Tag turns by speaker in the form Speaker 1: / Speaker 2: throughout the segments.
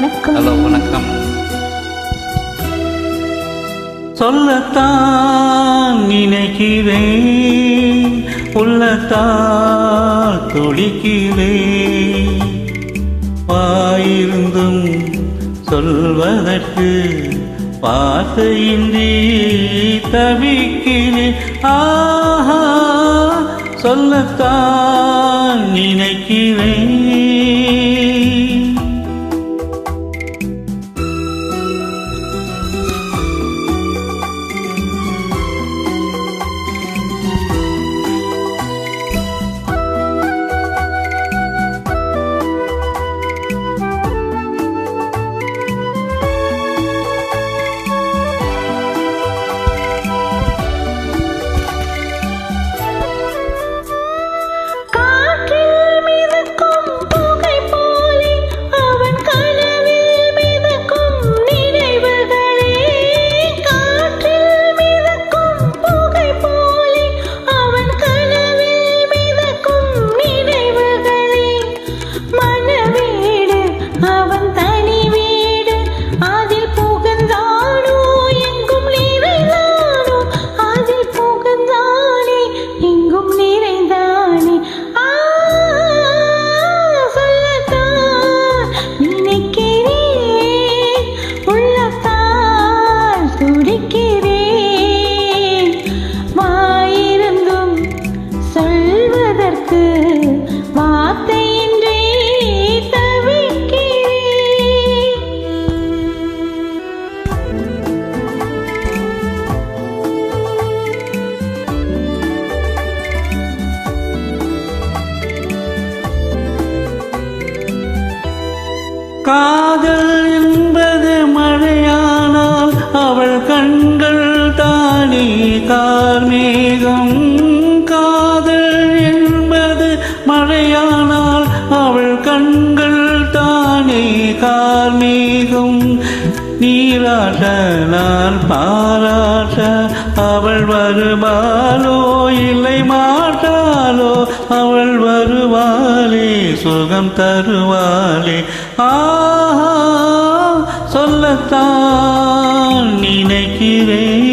Speaker 1: வணக்கம்.
Speaker 2: ஹலோ வணக்கம். சொல்லத்தான் நினைக்கிறேன் உள்ளத்தால் துடிக்கிறேன். வாயிருந்தும் சொல்வதற்கு வார்த்தையின்றி தவிக்கிறேன். ஆஹா சொல்லத்தான் நினைக்கிறேன் காதல் என்பது மழையானால் அவள் கண்கள் தானே கார்மேகம். காதல் என்பது மழையானால் அவள் கண்கள் தானே கார்மேகம். நீராட்ட நான் பாராட்ட அவள் வருவாளோ இல்லை மாட்டாளோ அவள் வருவாளே. சுகம் தருவாளே. ஆஹா சொல்லத்தான் நினைக்கிறேன்.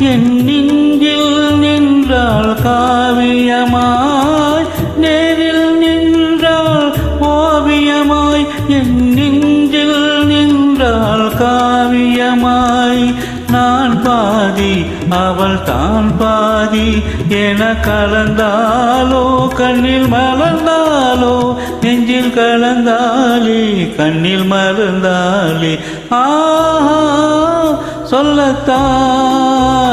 Speaker 2: என் நெஞ்சில் நின்றாள் காவியமாய் நேரில் நின்றாள் ஓவியமாய் என் நெஞ்சில் நின்றாள் காவியமாய். நான் பாதி அவள் தான் பாதி என கலந்தாலோ கண்ணில் மலர்ந்தாலோ நெஞ்சில் கலந்தாலே கண்ணில் மறந்தாலே ஆஹா சொல்லத்தான்.